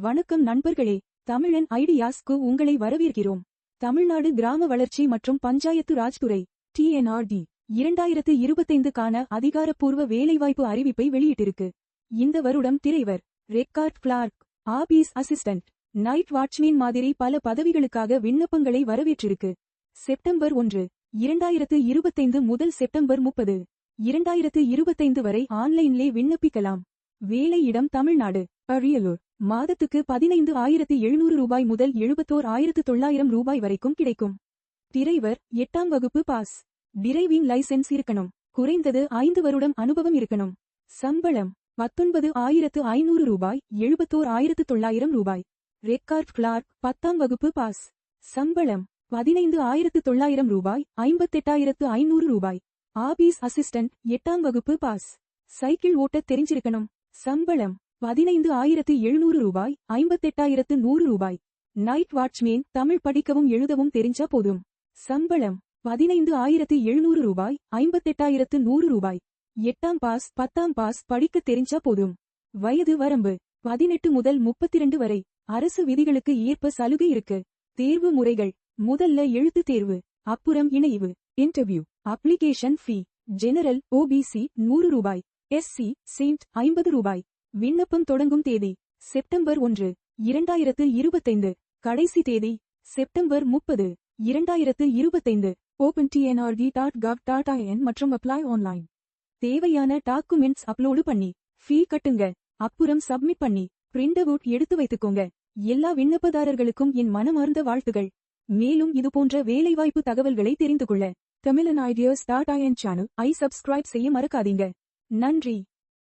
வணக்கம் நண்பர்களே தமிழன் ஐடியாஸ்க்கு உங்களை வரவேற்கிறோம். தமிழ்நாடு கிராம வளர்ச்சி மற்றும் பஞ்சாயத்து ராஜ்துறை டிஎன்ஆர்டி இரண்டாயிரத்து இருபத்தைந்துக்கான அதிகாரப்பூர்வ வேலைவாய்ப்பு அறிவிப்பை வெளியிட்டிருக்கு. இந்த வருடம் driver record clerk office assistant night watchman மாதிரி பல பதவிகளுக்காக விண்ணப்பங்களை வரவேற்றிருக்கு. செப்டம்பர் ஒன்று இரண்டாயிரத்து இருபத்தைந்து முதல் செப்டம்பர் முப்பது இரண்டாயிரத்து இருபத்தைந்து வரை ஆன்லைன்லே விண்ணப்பிக்கலாம். வேலையிடம் தமிழ்நாடு அரியலூர். மாதத்துக்கு பதினைந்து ஆயிரத்து எழுநூறு ரூபாய் முதல் எழுபத்தோர் ஆயிரத்து தொள்ளாயிரம் ரூபாய் வரைக்கும் கிடைக்கும். டிரைவர் எட்டாம் வகுப்பு பாஸ். டிரைவிங் லைசென்ஸ் இருக்கணும். குறைந்தது ஐந்து வருடம் அனுபவம் இருக்கணும். சம்பளம் பத்தொன்பது ஆயிரத்து ஐநூறு ரூபாய் எழுபத்தோர் ஆயிரத்து தொள்ளாயிரம் ரூபாய். ரெக்கார்ட் கிளார்க் பத்தாம் வகுப்பு பாஸ். சம்பளம் பதினைந்து ஆயிரத்து தொள்ளாயிரம் ரூபாய் ஐம்பத்தெட்டாயிரத்து ஐநூறு ரூபாய். ஆபீஸ் அசிஸ்டன்ட் எட்டாம் வகுப்பு பாஸ். சைக்கிள் ஓட்டத் தெரிஞ்சிருக்கணும். சம்பளம் பதினைந்து ஆயிரத்து எழுநூறு ரூபாய் ஐம்பத்தெட்டாயிரத்து நூறு ரூபாய். நைட் வாட்ச்மேன் தமிழ் படிக்கவும் எழுதவும் தெரிஞ்சா போதும். சம்பளம் பதினைந்து ஆயிரத்து எழுநூறு ரூபாய் ஐம்பத்தெட்டாயிரத்து நூறு ரூபாய். எட்டாம் பாஸ் பத்தாம் பாஸ் படிக்க தெரிஞ்சா போதும். வயது வரம்பு பதினெட்டு முதல் முப்பத்திரண்டு வரை. அரசு விதிகளுக்கு ஏற்ப சலுகை இருக்கு. தேர்வு முறைகள் முதல்ல எழுத்து தேர்வு அப்புறம் இணைவு. Interview application fee general OBC நூறு ரூபாய். எஸ்சி செயின்ட் ஐம்பது ரூபாய். விண்ணப்பம் தொடங்கும் தேதி செப்டம்பர் ஒன்று இரண்டாயிரத்து இருபத்தைந்து. கடைசி தேதி செப்டம்பர் முப்பது இரண்டாயிரத்து இருபத்தைந்து. Open TNRD dot gov dot IN மற்றும் அப்ளை ஆன்லைன் தேவையான டாக்குமெண்ட்ஸ் அப்லோடு பண்ணி ஃபீ கட்டுங்க. அப்புறம் சப்மிட் பண்ணி பிரிண்ட் அவுட் எடுத்து வைத்துக்கோங்க. எல்லா விண்ணப்பதாரர்களுக்கும் என் மனமார்ந்த வாழ்த்துகள். மேலும் இதுபோன்ற வேலைவாய்ப்பு தகவல்களை தெரிந்து கொள்ள Tamizhan ideas dot IN channel I subscribe செய்ய மறக்காதீங்க. நன்றி.